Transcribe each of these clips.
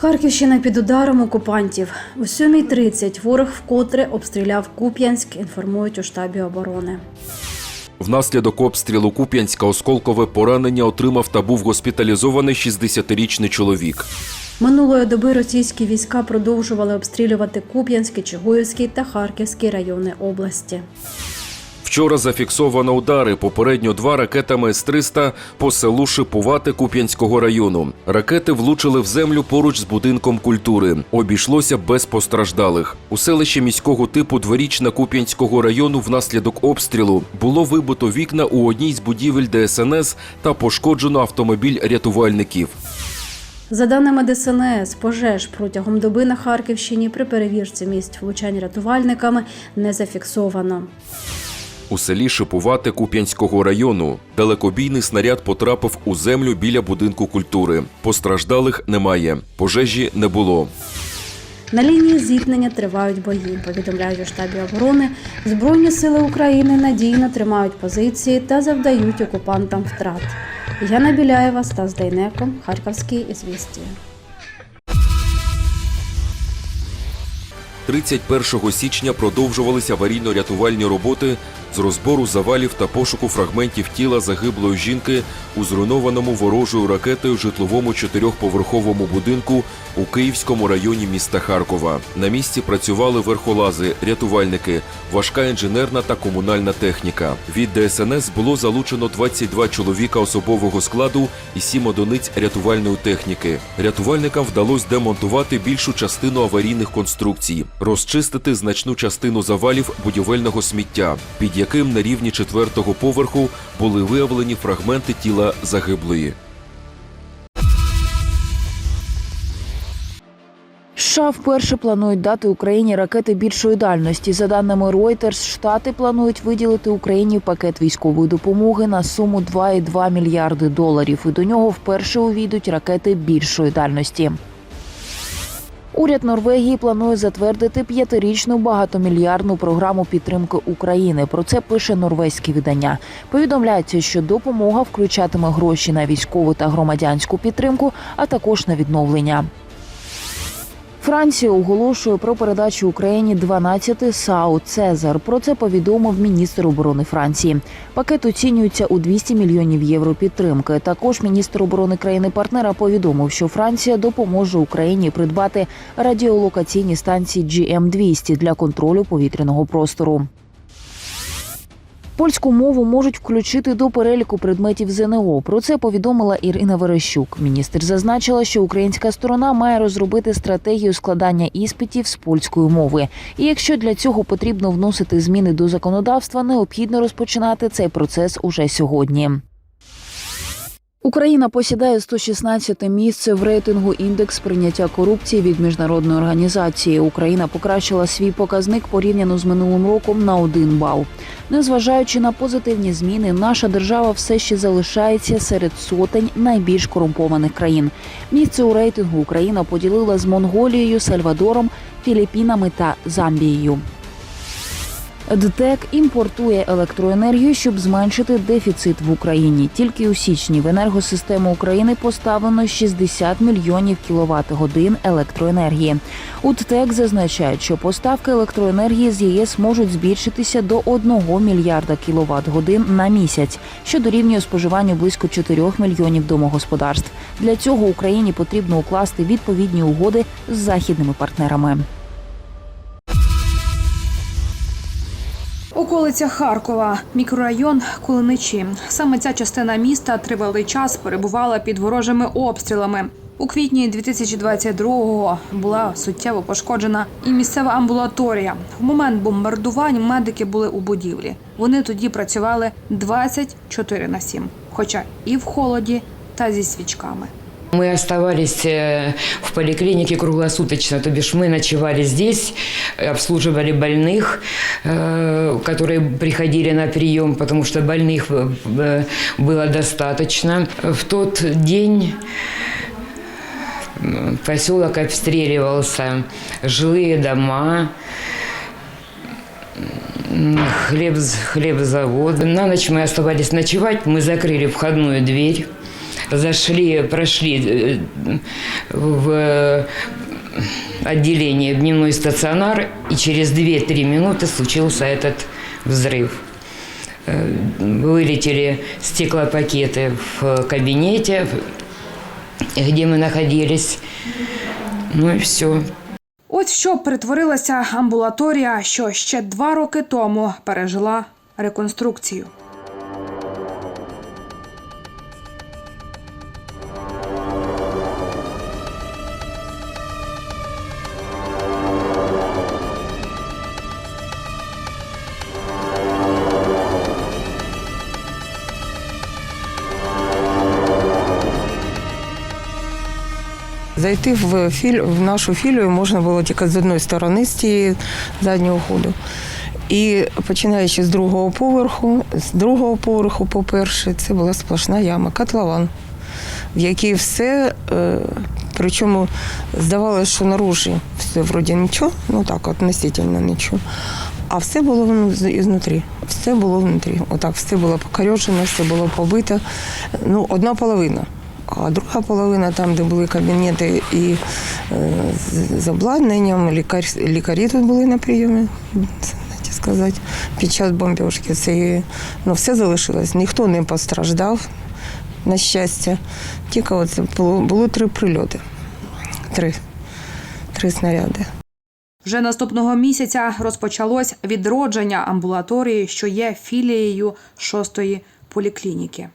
Харківщина під ударом окупантів. О 7.30 ворог вкотре обстріляв Куп'янськ, інформують у штабі оборони. Внаслідок обстрілу Куп'янська осколкове поранення отримав та був госпіталізований 60-річний чоловік. Минулої доби російські війська продовжували обстрілювати Куп'янський, Чугуївський та Харківський райони області. Вчора зафіксовано удари, попередньо два ракетами С-300 по селу Шипувате Куп'янського району. Ракети влучили в землю поруч з будинком культури. Обійшлося без постраждалих. У селищі міського типу Дворічна Куп'янського району внаслідок обстрілу було вибито вікна у одній з будівель ДСНС та пошкоджено автомобіль рятувальників. За даними ДСНС, пожеж протягом доби на Харківщині при перевірці місць влучань рятувальниками не зафіксовано. У селі Шипувате Куп'янського району далекобійний снаряд потрапив у землю біля будинку культури. Постраждалих немає, пожежі не було. На лінії зіткнення тривають бої. Повідомляють у штабі оборони. Збройні сили України надійно тримають позиції та завдають окупантам втрат. Яна Біляєва, Стас Дейнеко, Харківські ізвістія. 31 січня продовжувалися аварійно-рятувальні роботи з розбору завалів та пошуку фрагментів тіла загиблої жінки у зруйнованому ворожою ракетою житловому чотирьохповерховому будинку у Київському районі міста Харкова. На місці працювали верхолази, рятувальники, важка інженерна та комунальна техніка. Від ДСНС було залучено 22 чоловіка особового складу і 7 одиниць рятувальної техніки. Рятувальникам вдалося демонтувати більшу частину аварійних конструкцій, розчистити значну частину завалів будівельного сміття, під яким на рівні четвертого поверху були виявлені фрагменти тіла загиблої. США вперше планують дати Україні ракети більшої дальності. За даними Reuters, Штати планують виділити Україні пакет військової допомоги на суму 2,2 мільярди доларів. І до нього вперше увійдуть ракети більшої дальності. Уряд Норвегії планує затвердити п'ятирічну багатомільярдну програму підтримки України. Про це пише норвезьке видання. Повідомляється, що допомога включатиме гроші на військову та громадянську підтримку, а також на відновлення. Франція оголошує про передачу Україні 12 САУ Цезар. Про це повідомив міністр оборони Франції. Пакет оцінюється у 200 мільйонів євро підтримки. Також міністр оборони країни-партнера повідомив, що Франція допоможе Україні придбати радіолокаційні станції GM-200 для контролю повітряного простору. Польську мову можуть включити до переліку предметів ЗНО. Про це повідомила Ірина Верещук. Міністр зазначила, що українська сторона має розробити стратегію складання іспитів з польської мови. І якщо для цього потрібно вносити зміни до законодавства, необхідно розпочинати цей процес уже сьогодні. Україна посідає 116-те місце в рейтингу індекс прийняття корупції від міжнародної організації. Україна покращила свій показник порівняно з минулим роком на один бал. Незважаючи на позитивні зміни, наша держава все ще залишається серед сотень найбільш корумпованих країн. Місце у рейтингу Україна поділила з Монголією, Сальвадором, Філіппінами та Замбією. ДТЕК імпортує електроенергію, щоб зменшити дефіцит в Україні. Тільки у січні в енергосистему України поставлено 60 мільйонів кіловат годин електроенергії. У ДТЕК зазначають, що поставки електроенергії з ЄС можуть збільшитися до 1 мільярда кіловат годин на місяць, що дорівнює споживанню близько 4 мільйонів домогосподарств. Для цього Україні потрібно укласти відповідні угоди з західними партнерами. Околиця Харкова, мікрорайон Кулиничі. Саме ця частина міста тривалий час перебувала під ворожими обстрілами. У квітні 2022-го була суттєво пошкоджена і місцева амбулаторія. В момент бомбардувань медики були у будівлі. Вони тоді працювали 24 на 7, хоча і в холоді, та зі свічками. Мы оставались э, в поликлинике круглосуточно, то бишь мы ночевали здесь, обслуживали больных, э, которые приходили на прием, потому что больных э, было достаточно. В тот день поселок обстреливался, жилые дома, хлеб, хлебзавод. На ночь мы оставались ночевать, мы закрыли входную дверь, зашли, прошли э, в отделение в дневной стационар, и через 2-3 минуты случился этот взрыв. Э, Вылетели стеклопакеты в кабинете, где мы находились. Ну и все. От в що перетворилася амбулаторія, що ще два роки тому пережила реконструкцію. Зайти в, філь, в нашу філію можна було тільки з одної сторони, з цієї заднього ходу. І починаючи з другого поверху, з другого поверху, по-перше, це була сплошна яма, котлован, в якій все, е, причому здавалося, що наружі все вроді нічого, ну так, относительно нічого. А все було вну- з- ізнутрі. Все було внутрі. Отак, все було покорьожено, все було побито. Ну, одна половина. А друга половина, там, де були кабінети і е, з, обладнанням, лікар, лікарі тут були на прийомі, сказати, під час бомбіжки. Це, ну, все залишилось. Ніхто не постраждав, на щастя. Тільки оце було, було три прильоти. Три. Три снаряди. Вже наступного місяця розпочалось відродження амбулаторії, що є філією шостої поліклініки.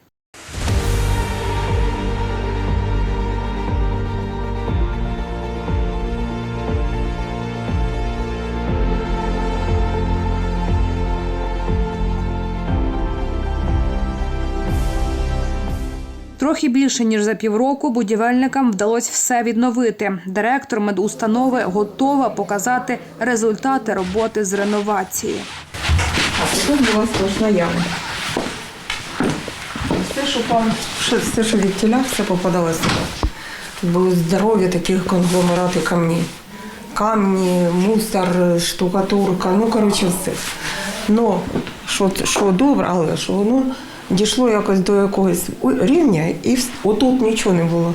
Трохи більше ніж за півроку будівельникам вдалося все відновити. Директор медустанови готова показати результати роботи з реновації. А тут була сплошна яма. Все, що пан, все, що від все попадало сюди. Тут були здорові такі конгломерати камні. Камні, мусор, штукатурка, ну, коротше, все. Ну, що, що добре, але що воно дійшло якось до якогось рівня, і отут нічого не було.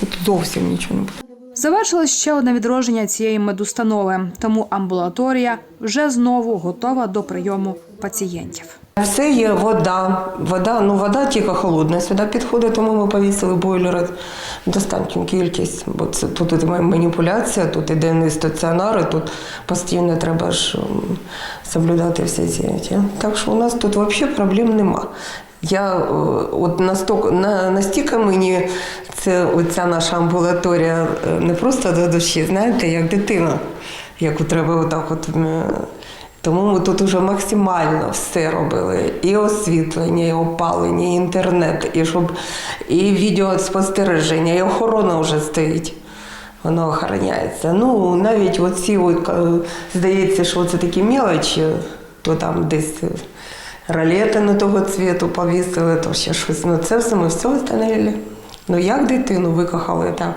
Тут зовсім нічого не було. Завершилось ще одне відродження цієї медустанови, тому амбулаторія вже знову готова до прийому пацієнтів. Все є вода. Вода, ну вода тільки холодна сюди підходить, тому ми повісили бойлери достатню кількість, бо це тут іде маніпуляція, тут іде не стаціонари, тут постійно треба ж соблюдати всі ці. Так що у нас тут взагалі проблем нема. Я е, от настільки, на, настільки мені це оця наша амбулаторія е, не просто до душі, знаєте, як дитина, яку треба отак от. тому ми тут уже максимально все робили: і освітлення, і опалення, і інтернет, і щоб і відеоспостереження, і охорона вже стоїть. Воно охороняється. Ну, навіть оці, от, е, здається, що це такі мелочі, то там десь ролети не того цвіту повісили, то ще щось. Ну це все ми все встановили. Ну як дитину викохали так.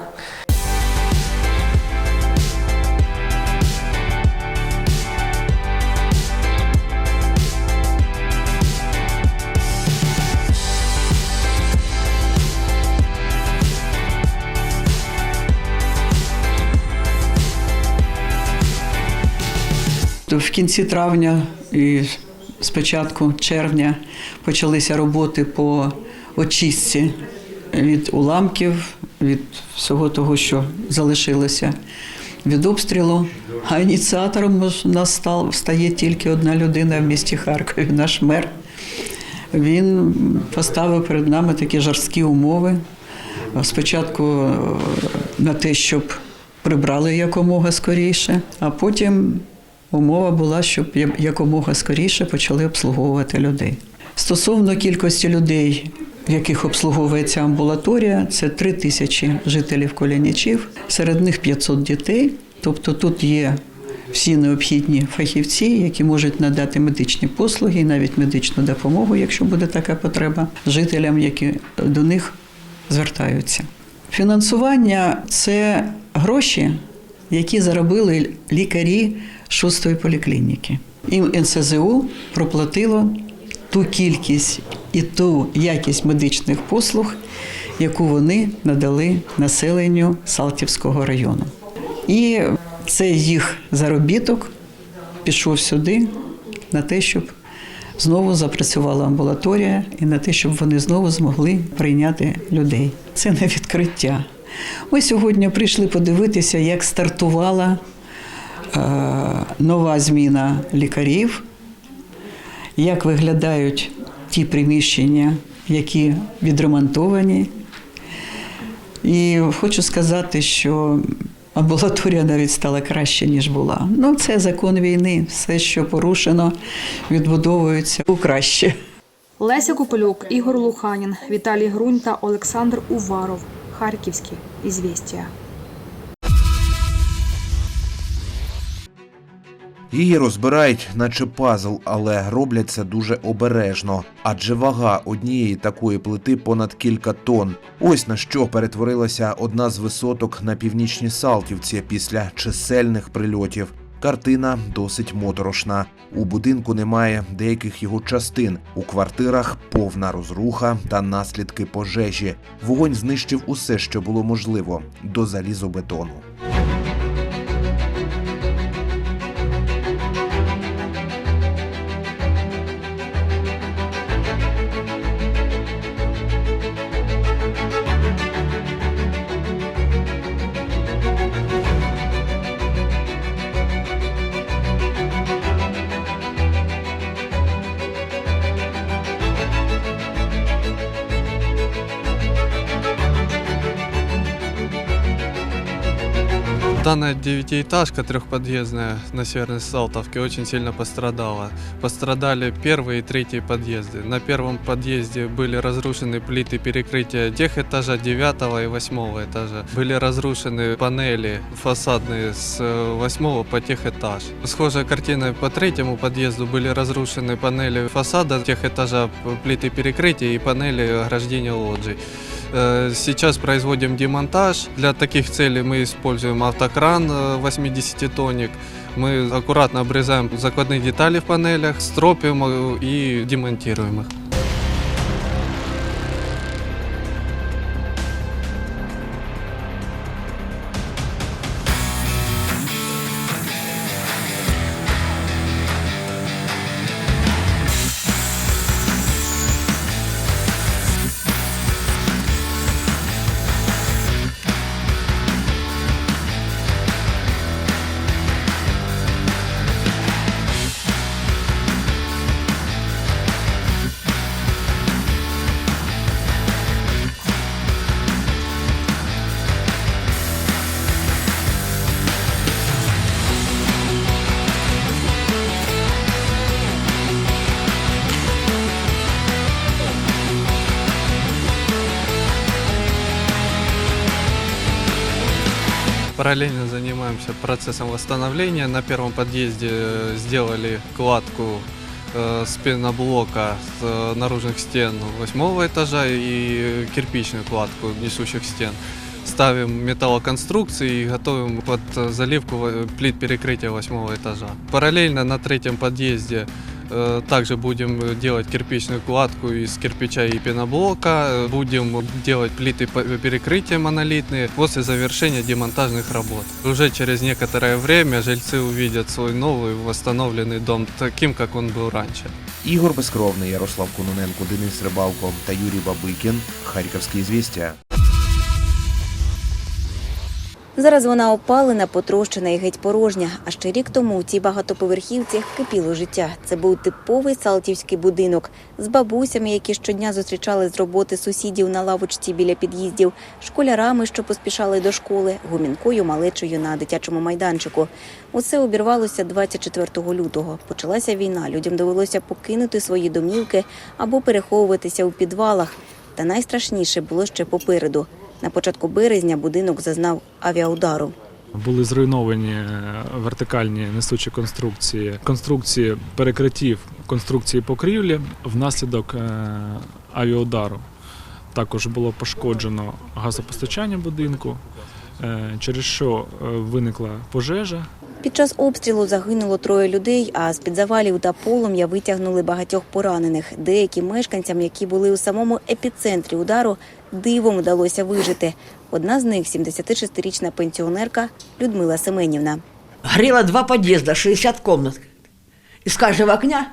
В кінці травня і з початку червня почалися роботи по очистці від уламків, від всього того, що залишилося від обстрілу. А ініціатором у нас стає тільки одна людина в місті Харкові, наш мер. Він поставив перед нами такі жорсткі умови. Спочатку е, на те, щоб прибрали якомога скоріше, а потім умова була, щоб якомога скоріше почали обслуговувати людей. Стосовно кількості людей, яких обслуговується амбулаторія, це 3 тисячі жителів Колянічів, серед них 500 дітей. Тобто тут є всі необхідні фахівці, які можуть надати медичні послуги навіть медичну допомогу, якщо буде така потреба, жителям, які до них звертаються. Фінансування це гроші, які заробили лікарі шостої поліклініки. Їм НСЗУ проплатило ту кількість і ту якість медичних послуг, яку вони надали населенню Салтівського району. І цей їх заробіток пішов сюди на те, щоб знову запрацювала амбулаторія і на те, щоб вони знову змогли прийняти людей. Це не відкриття. Ми сьогодні прийшли подивитися, як стартувала нова зміна лікарів, як виглядають ті приміщення, які відремонтовані. І хочу сказати, що амбулаторія навіть стала краще, ніж була. Ну, це закон війни. Все, що порушено, відбудовується у краще. Леся Копилюк, Ігор Луханін, Віталій Грунь та Олександр Уваров. Харківські ізвістія. Її розбирають, наче пазл, але роблять це дуже обережно, адже вага однієї такої плити понад кілька тонн. Ось на що перетворилася одна з висоток на північній Салтівці після чисельних прильотів. Картина досить моторошна. У будинку немає деяких його частин. У квартирах повна розруха та наслідки пожежі. Вогонь знищив усе, що було можливо, до залізобетону. Данная девятиэтажка трехподъездная на Северной Салтовке очень сильно пострадала. Пострадали первые и третьи подъезды. На первом подъезде были разрушены плиты перекрытия тех этажа 9 и 8 этажа. Были разрушены панели фасадные с 8 по тех этаж. Схожая картина по третьему подъезду были разрушены панели фасада тех этажа, плиты перекрытия и панели ограждения лоджий. Э, Сейчас производим демонтаж. Для таких целей мы используем автокран э, 80-тонник. Мы аккуратно обрезаем закладные детали в панелях, стропим э, и демонтируем их. Параллельно занимаемся процессом восстановления. На первом подъезде э, сделали кладку э, с пеноблока с э, наружных стен восьмого этажа и кирпичную кладку несущих стен. Ставим металлоконструкции и готовим под э, заливку э, плит перекрытия восьмого этажа. Параллельно на третьем подъезде э, также будем делать кирпичную кладку из кирпича и пеноблока. Э, Будем делать плиты по- перекрытия монолитные после завершения демонтажных работ. Уже через некоторое время жильцы увидят свой новый восстановленный дом таким, как он был раньше. Ігор Безкровний, Ярослав Кононенко, Денис Рибалко та Юрій Бабикін. Харківські звістя. Зараз вона опалена, потрощена і геть порожня. А ще рік тому у цій багатоповерхівці кипіло життя. Це був типовий салтівський будинок з бабусями, які щодня зустрічали з роботи сусідів на лавочці біля під'їздів, школярами, що поспішали до школи, гумінкою малечою на дитячому майданчику. Усе обірвалося 24 лютого. Почалася війна. Людям довелося покинути свої домівки або переховуватися у підвалах. Та найстрашніше було ще попереду. На початку березня будинок зазнав авіаудару. Були зруйновані е, вертикальні несучі конструкції, конструкції перекриттів, конструкції покрівлі внаслідок е, авіаудару. Також було пошкоджено газопостачання будинку е, через що виникла пожежа. Під час обстрілу загинуло троє людей, а з-під завалів та полум'я витягнули багатьох поранених. Деяким мешканцям, які були у самому епіцентрі удару, дивом вдалося вижити. Одна з них – 76-річна пенсіонерка Людмила Семенівна. горело два подъезда, 60 комнат. Из каждого окна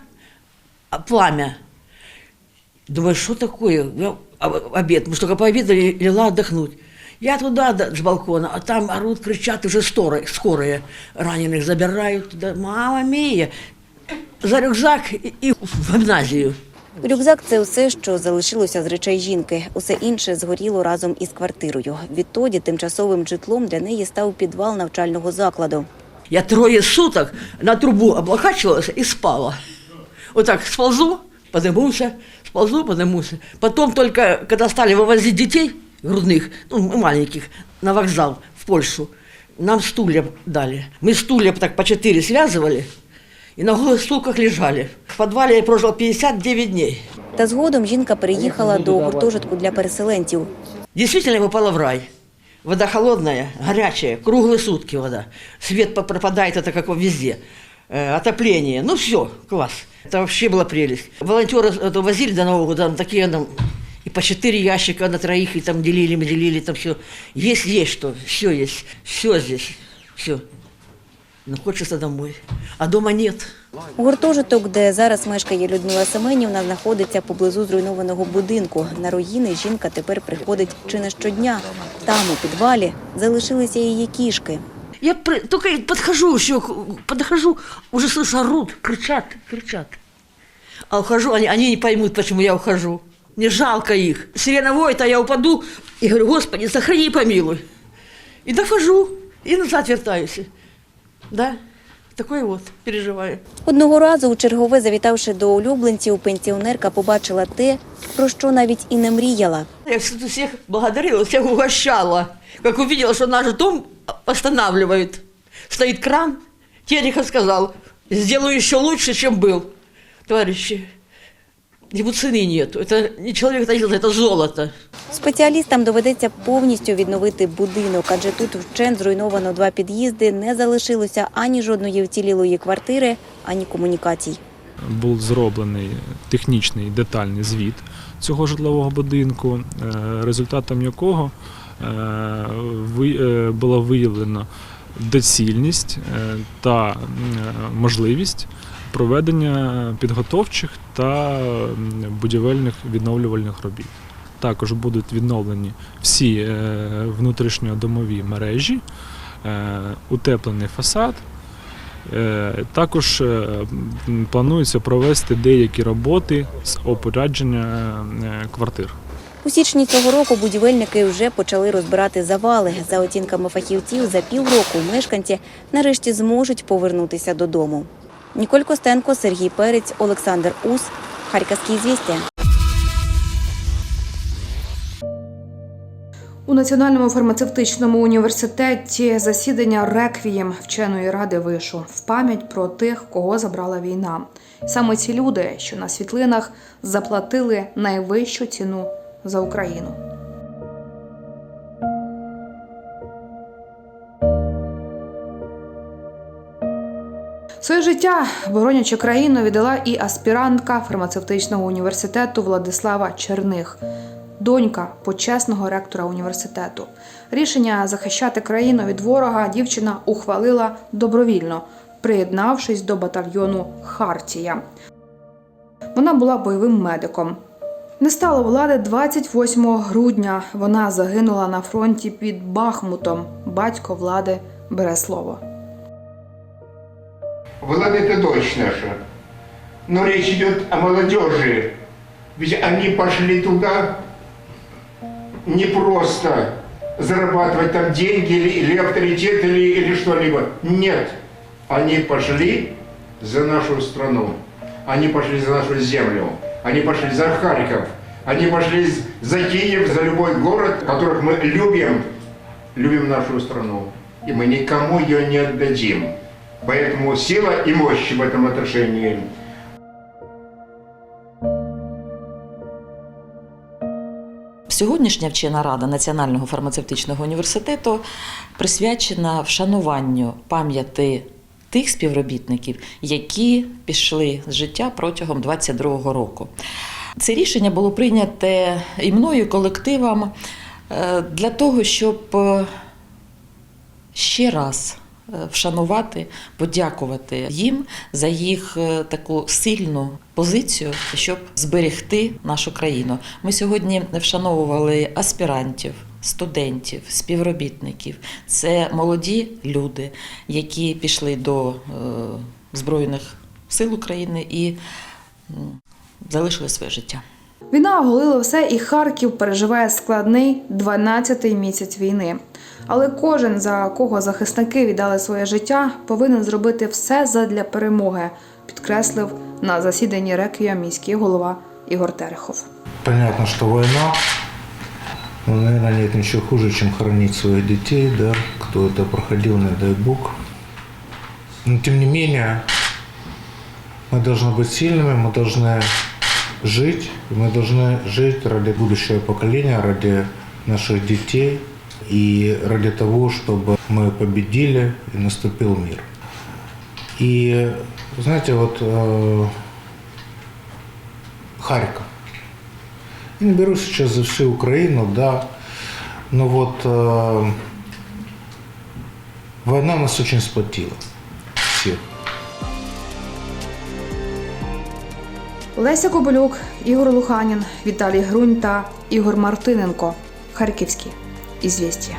а, пламя. Думаю, что такое? Я а, обед. Мы только пообедали, легла отдохнуть. Я туда да, с балкона, а там орут, кричат, уже скорые, скорые раненых забирают туда. Мама мия! За рюкзак и, и в гимназию. Рюкзак – це все, що залишилося з речей жінки. Усе інше згоріло разом із квартирою. Відтоді тимчасовим житлом для неї став підвал навчального закладу. Я трое суток на трубу облокачивалась и спала. Вот так сползу, поднимусь, сползу, поднимусь. Потом только, когда стали вывозить детей грудных, ну, маленьких, на вокзал в Польшу, нам стулья дали. Мы стулья так по четыре связывали и на голых стулках лежали. В подвале я прожила 59 дней. Та згодом жінка переїхала до гуртожитку для переселенців. Действительно, я попала в рай. Вода холодная, горячая, круглые сутки вода. Свет по- пропадает, это как везде. Э, отопление, ну все, класс. Это вообще была прелесть. Волонтеры это возили до Нового года, там такие там, и по четыре ящика на троих, и там делили, мы делили, там все. Есть, есть что, все есть, все здесь, все. Но хочется домой. А дома нет. Гуртожиток, де зараз мешкає Людмила Семенівна, знаходиться поблизу зруйнованого будинку. На руїни жінка тепер приходить чи не щодня. Там, у підвалі, залишилися її кішки. Я при- только подхожу еще, подхожу, уже слышу, орут, кричат, кричат. А ухожу, они, они не поймут, почему я ухожу. Мне жалко их. Сирена воет, а я упаду и говорю, Господи, сохрани и помилуй. И дохожу, и назад вертаюсь. Да, такое вот переживаю. Одного разу, у чергове завітавши до улюбленців, пенсіонерка побачила те, про що навіть і не мріяла. Я всех благодарила, всех угощала. Как увидела, что наш дом останавливают, стоит кран, Терехов сказал, сделаю еще лучше, чем был. Товарищи, ему цены нету. Это не человек это делает, это золото. Спеціалістам доведеться повністю відновити будинок, адже тут вчен зруйновано два під'їзди, не залишилося ані жодної вцілілої квартири, ані комунікацій. Був зроблений технічний детальний звіт цього житлового будинку, е, результатом якого е, ви- е, було виявлено доцільність е, та м, можливість проведення підготовчих та будівельних відновлювальних робіт. Також будуть відновлені всі е, внутрішньодомові мережі, е, утеплений фасад, Е, Також планується провести деякі роботи з опорядження квартир. У січні цього року будівельники вже почали розбирати завали. За оцінками фахівців, за півроку мешканці нарешті зможуть повернутися додому. Ніколь Костенко, Сергій Перець, Олександр Ус, Харківські звістя. У Національному фармацевтичному університеті засідання реквієм вченої ради вишу в пам'ять про тих, кого забрала війна. Саме ці люди, що на світлинах заплатили найвищу ціну за Україну. Своє життя, боронячи країну, віддала і аспірантка фармацевтичного університету Владислава Черних, донька почесного ректора університету. Рішення захищати країну від ворога дівчина ухвалила добровільно, приєднавшись до батальйону Хартія. Вона була бойовим медиком. Не стало влади 28 грудня. Вона загинула на фронті під Бахмутом. Батько влади бере слово. Влада это дочь наша. Но речь идет о молодежи. Ведь они пошли туда не просто зарабатывать там деньги или, или авторитет или, или что-либо. Нет. Они пошли за нашу страну. Они пошли за нашу землю. Они пошли за Харьков. Они пошли за Киев, за любой город, которых мы любим. Любим нашу страну. И мы никому ее не отдадим. Поэтому сила и мощь в этом отношении Сьогоднішня вчена рада Національного фармацевтичного університету присвячена вшануванню пам'яті тих співробітників, які пішли з життя протягом 22-го року. Це рішення було прийняте і мною, і колективом е, для того, щоб е, ще раз вшанувати, подякувати їм за їх е, таку сильну позицію, щоб зберегти нашу країну. Ми сьогодні вшановували аспірантів. Студентів, співробітників це молоді люди, які пішли до е, Збройних сил України і залишили своє життя. Війна оголила все, і Харків переживає складний 12-й місяць війни. Але кожен, за кого захисники віддали своє життя, повинен зробити все задля перемоги, підкреслив на засіданні Реквіа міський голова Ігор Терехов. Понятно, что война, но, наверное, нет ничего хуже, чем хоронить своих детей, да, кто это проходил, не дай бог. Но, тем не менее, мы должны быть сильными, мы должны жить, мы должны жить ради будущего поколения, ради наших детей и ради того, чтобы мы победили и наступил мир. И, знаете, вот э, Харьков. Я не беру сейчас за всю Украину, да, но вот э, война нас очень сплотила. Всех. Леся Кобилюк, Ігор Луханін, Віталій Грунь та Ігор Мартиненко. Харківські. Ізвістія.